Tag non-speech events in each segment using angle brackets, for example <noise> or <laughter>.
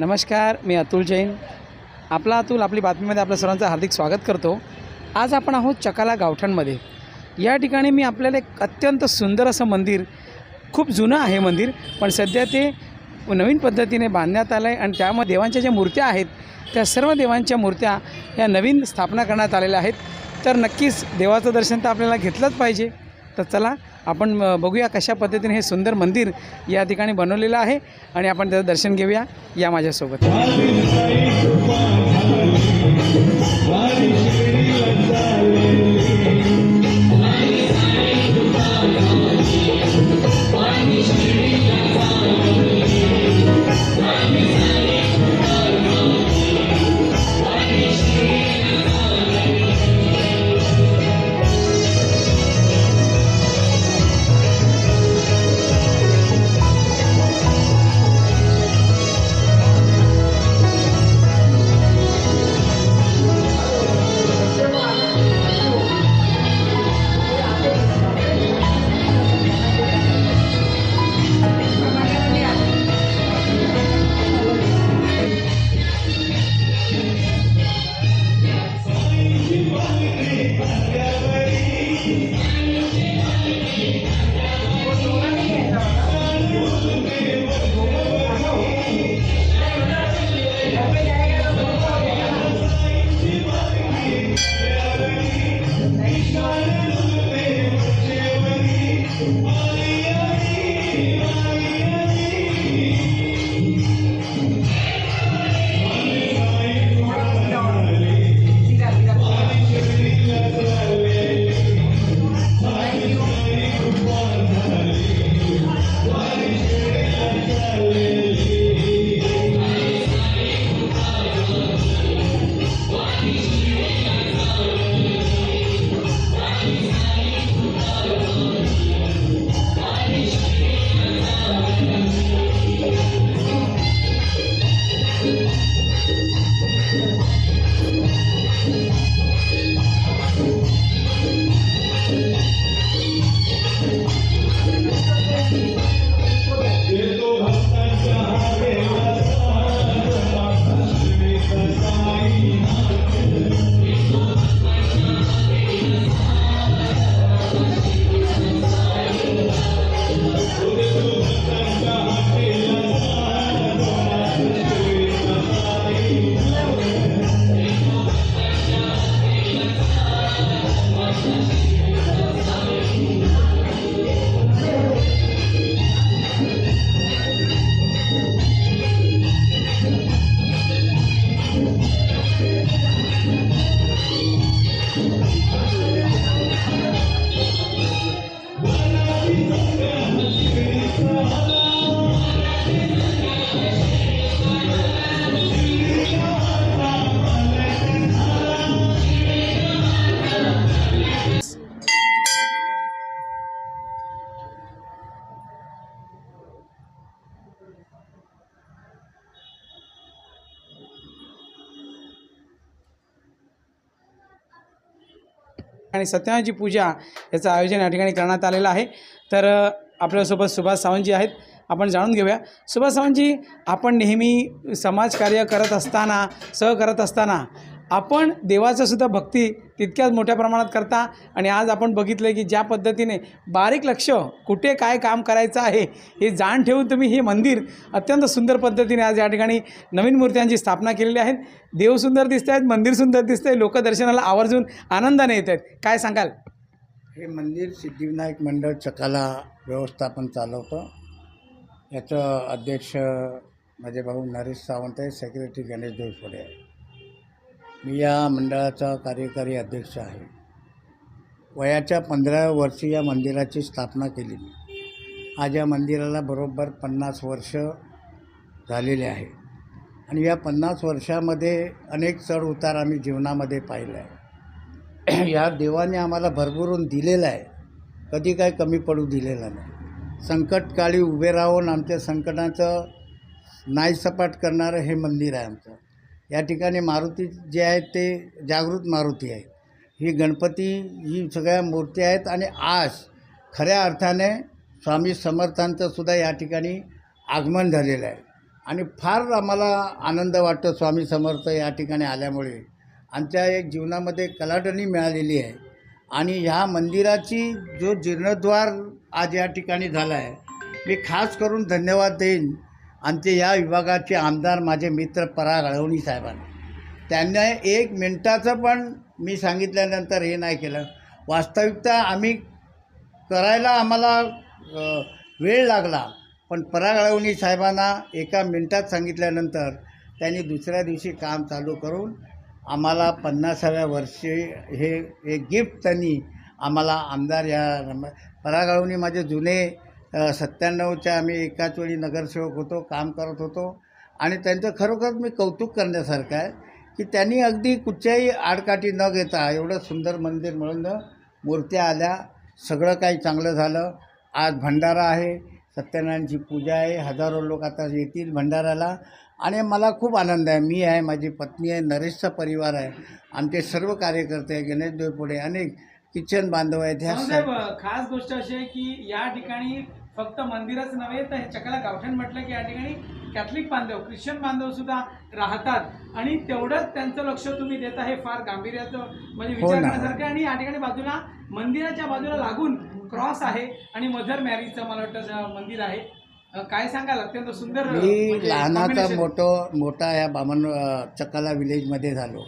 नमस्कार मी अतुल जैन. आपला अतुल आपली बातमीमध्ये आपल्या सर्वांचं हार्दिक स्वागत करतो. आज आपण आहोत चकाला गावठणमध्ये. या ठिकाणी मी आपल्याला एक अत्यंत सुंदर असं मंदिर खूप जुनं आहे मंदिर पण सध्या ते नवीन पद्धतीने बांधण्यात आलं आहे आणि त्यामध्ये देवांच्या ज्या मूर्त्या आहेत त्या सर्व देवांच्या मूर्त्या ह्या नवीन स्थापना करण्यात आलेल्या आहेत. तर नक्कीच देवाचं दर्शन तर आपल्याला घेतलंच पाहिजे. तर चला आपण बघूया कशा पद्धतीने हे सुंदर मंदिर या ठिकाणी बनवलेलं आहे आणि आपण त्याचं दर्शन घेऊया या माझ्यासोबत. Amen. आणि सत्यनारायणची पूजा याचं आयोजन या ठिकाणी करण्यात आलेलं आहे. तर आपल्यासोबत सुभाष सावंतजी आहेत. आपण जाणून घेऊया. सुभाष सावंतजी आपण नेहमी समाजकार्य करत असताना सह करत असताना आपण देवाचासुद्धा भक्ती तितक्याच मोठ्या प्रमाणात करता आणि आज आपण बघितलं की ज्या पद्धतीने बारीक लक्ष कुठे काय काम करायचं आहे हे जाण ठेवून तुम्ही हे मंदिर अत्यंत सुंदर पद्धतीने आज या ठिकाणी नवीन मूर्त्यांची स्थापना केलेली आहेत. देव सुंदर दिसत आहेत मंदिर सुंदर दिसतं आहे लोक दर्शनाला आवर्जून आनंदाने येत आहेत. काय सांगाल? हे मंदिर सिद्धिविनायक मंडळ चकाला व्यवस्थापन चालवतं. याचं अध्यक्ष माझे भाऊ नरेश सावंत आहे सेक्रेटरी गणेश देवफोडे आहे मी या मंडळाचा कार्यकारी अध्यक्ष आहे. वयाच्या पंधराव्या वर्षी या मंदिराची स्थापना केली मी. आज या मंदिराला बरोबर पन्नास वर्ष झालेले आहे. आणि या पन्नास वर्षामध्ये अनेक चढ उतार आम्ही जीवनामध्ये पाहिला आहे. <clears throat> या देवाने आम्हाला भरभरून दिलेलं आहे. कधी काय कमी पडू दिलेलं नाही. संकटकाळी उभे राहून आमच्या संकटाचं नायसपाट करणारं हे मंदिर आहे आमचं. या ठिकाणी मारुती जे आहेत ते जागृत मारुती आहे. ही गणपती ही सगळ्या मूर्ती आहेत आणि आज खऱ्या अर्थाने स्वामी समर्थांचं सुद्धा या ठिकाणी आगमन झालेलं आहे. आणि फार आम्हाला आनंद वाटतो स्वामी समर्थ या ठिकाणी आल्यामुळे. आमच्या एक जीवनामध्ये कलाटणी मिळालेली आहे. आणि ह्या मंदिराची जो जीर्णोद्वार आज या ठिकाणी झाला आहे मी खास करून धन्यवाद देईन आमचे या विभागाचे आमदार माझे मित्र पराग अळवणी साहेबांना. त्यांना एक मिनटाचं पण मी सांगितल्यानंतर हे नाही केलं. वास्तविकता आम्ही करायला आम्हाला वेळ लागला. पण पराग अळवणी साहेबांना एका मिनटात सांगितल्यानंतर त्यांनी दुसऱ्या दिवशी काम चालू करून आम्हाला पन्नासाव्या वर्षी हे हे गिफ्ट त्यांनी आम्हाला आमदार या पराग अळवणी माझे जुने सत्त्याण्णवच्या आम्ही एकाच वेळी नगरसेवक होतो काम करत होतो. आणि त्यांचं खरोखर मी कौतुक करण्यासारखं आहे की त्यांनी अगदी कुठच्याही आडकाठी न घेता एवढं सुंदर मंदिर मिळून मूर्त्या आल्या. सगळं काही चांगलं झालं. आज भंडारा आहे. सत्यनारायणची पूजा आहे. हजारो लोक आता येतील भंडाऱ्याला. आणि मला खूप आनंद आहे. मी आहे माझी पत्नी आहे नरेशचा परिवार आहे. आमचे सर्व कार्यकर्ते आहे गणेश देवपुढे अनेक किचन बांधव आहेत. ह्या खास गोष्ट अशी आहे की या ठिकाणी फक्त मंदिरच नव्हे तर हे चकाला गावठण म्हटलं की या ठिकाणी कॅथलिक बांधव ख्रिश्चन बांधव सुद्धा राहतात. आणि तेवढंच त्यांचं लक्ष तुम्ही देता हे फार गांभीर्याचं म्हणजे हो विचार ना. करण्यासारखं आहे. आणि या ठिकाणी बाजूला मंदिराच्या बाजूला लागून क्रॉस आहे आणि मदर मॅरीचं मला वाटतं मंदिर आहे. काय सांगाल? अत्यंत सुंदर मी म्हणजे लहानाचा. मोठो मोठा या बामण चकाला विलेजमध्ये झालो.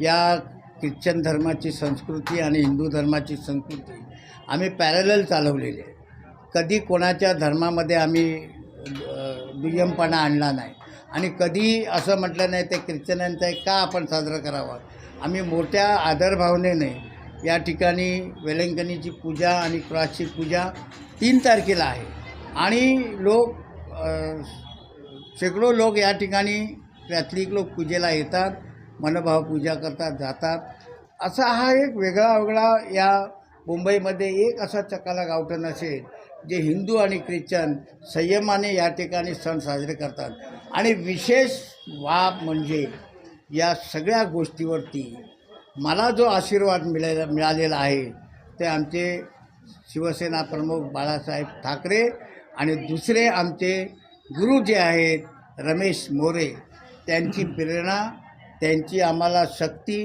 या ख्रिश्चन धर्माची संस्कृती आणि हिंदू धर्माची संस्कृती आम्ही पॅरलल चालवलेली आहे. कधी कोणाच्या धर्मामध्ये आम्ही दुय्यमपणा आणला नाही. आणि कधी असं म्हटलं नाही ते ख्रिश्चनांचं का आपण साजरं करावं? आम्ही मोठ्या आदरभावनेने या ठिकाणी वेलंकणीची पूजा आणि क्रॉसची पूजा तीन तारखेला आहे. आणि लोक शेकडो लोक या ठिकाणी कॅथलिक लोक पूजेला येतात मनोभाव पूजा करतात जातात. असा हा एक वेगळा वेगळा या मुंबईमध्ये एक असा चकाला गावठण असेल जे हिंदू आणि ख्रिश्चन संयमाने या ठिकाणी सण साजरे करतात. आणि विशेष बाब म्हणजे या सगळ्या गोष्टीवरती मला जो आशीर्वाद मिळाला मिळालेला आहे ते आमचे शिवसेना प्रमुख बाळासाहेब ठाकरे आणि दुसरे आमचे गुरु जे आहेत रमेश मोरे त्यांची प्रेरणा त्यांची आम्हाला शक्ती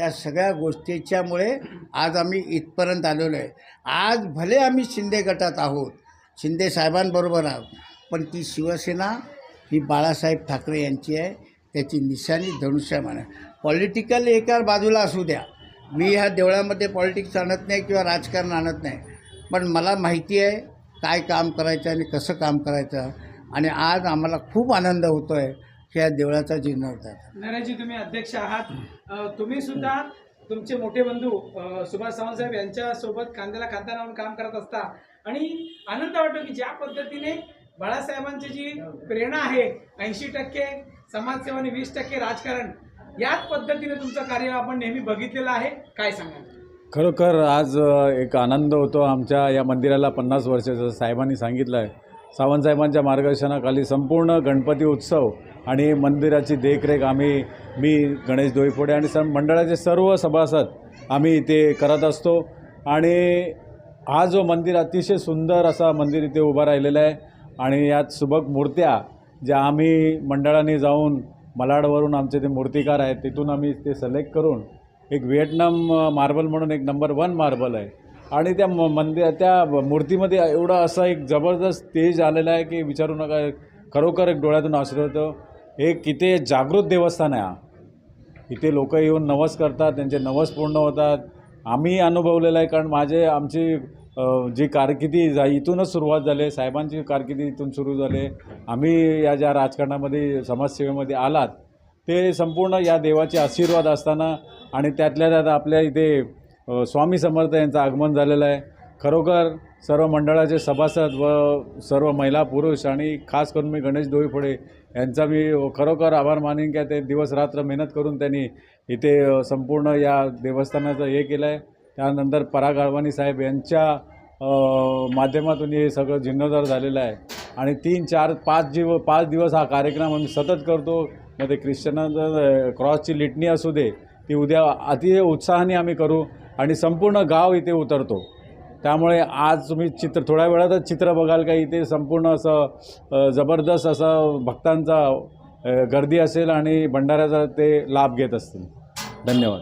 या सगळ्या गोष्टीच्यामुळे आज आम्ही इथपर्यंत आलेलो आहे. आज भले आम्ही शिंदे गटात आहोत शिंदे साहेबांबरोबर आहोत पण ती शिवसेना ही बाळासाहेब ठाकरे यांची आहे त्याची निशाणी धनुष्यमान आहे. पॉलिटिकल एका बाजूला असू द्या. मी ह्या देवळामध्ये पॉलिटिक्स आणत नाही किंवा राजकारण आणत नाही. पण मला माहिती आहे काय काम करायचं आणि कसं काम करायचं. आणि आज आम्हाला खूप आनंद होतो आहे की या देवळाचा जीर्णोद्धार नरेशजी तुम्ही अध्यक्ष आहात. अ, तुम्ही सुद्धा तुमचे मोठे बंधू अ, सुभाष सावंत साहेब यांच्या सोबत कांद्याला कांदा लावून काम करत असता. आणि आनंद वाटतो की ज्या पद्धतीने बाळासाहेबांची जी प्रेरणा आहे ऐंशी टक्के समाजसेवा आणि वीस टक्के राजकारण याच पद्धतीने तुमचं कार्य आपण नेहमी बघितलेलं आहे. काय सांगाल? खरोखर आज अ, एक आनंद होतो आमच्या या मंदिराला पन्नास वर्षाचं साहेबांनी सांगितलं आहे सावंत साहेबांच्या मार्गदर्शनाखाली संपूर्ण गणपती उत्सव आणि मंदिराची देखरेख आम्ही मी गणेश दोईफोडे आणि स मंडळाचे सर्व सभासद आम्ही इथे करत असतो. आणि हा जो मंदिर अतिशय सुंदर असा मंदिर इथे उभा राहिलेला आहे आणि यात सुबक मूर्त्या ज्या आम्ही मंडळाने जाऊन मलाडवरून आमचे ते मूर्तिकार आहेत तिथून आम्ही ते सिलेक्ट करून एक व्हिएटनाम मार्बल म्हणून एक नंबर वन मार्बल आहे. आणि त्या म मंदिर त्या मूर्तीमध्ये एवढा असा एक जबरदस्त तेज आलेला आहे की विचारू नका खरोखर एक डोळ्यातून आश्रय होतो हे किती जागृत देवस्थान आहे इथे लोक येऊन नवस करतात त्यांचे नवस पूर्ण होतात. आम्ही अनुभवलेलं आहे कारण माझे आमची जी कारकिर्दी जा इथूनच सुरुवात झाली साहेबांची कारकिर्दी इथून सुरू झाली आम्ही या ज्या राजकारणामध्ये समाजसेवेमध्ये आलात ते संपूर्ण या देवाचे आशीर्वाद असताना आणि त्यातल्या त्यात आपल्या इथे स्वामी समर्थ यांचं आगमन झालेलं आहे. खरोखर सर्व मंडळाचे सभासद व सर्व महिला पुरुष आणि खास करून मी गणेश डोईफोडे यांचा मी खरोखर आभार मानेन की ते दिवस रात्र मेहनत करून त्यांनी इथे संपूर्ण या देवस्थानाचं हे केलं आहे त्यानंतर पराग अडवाणी साहेब यांच्या माध्यमातून हे सगळं जीर्णोद्धार झालेलं आहे. आणि तीन चार पाच जीव पाच दिवस हा कार्यक्रम आम्ही सतत करतो. मग ते ख्रिश्चनांचं क्रॉसची लिटणी असू दे ती उद्या अति उत्साहाने आम्ही करू आणि संपूर्ण गाव इथे उतरतो. त्यामुळे आज तुम्ही चित्र थोड्या वेळातच चित्र बघाल का? इथे संपूर्ण असं जबरदस्त असं भक्तांचा गर्दी असेल आणि भंडाऱ्याचा ते लाभ घेत असतील. धन्यवाद.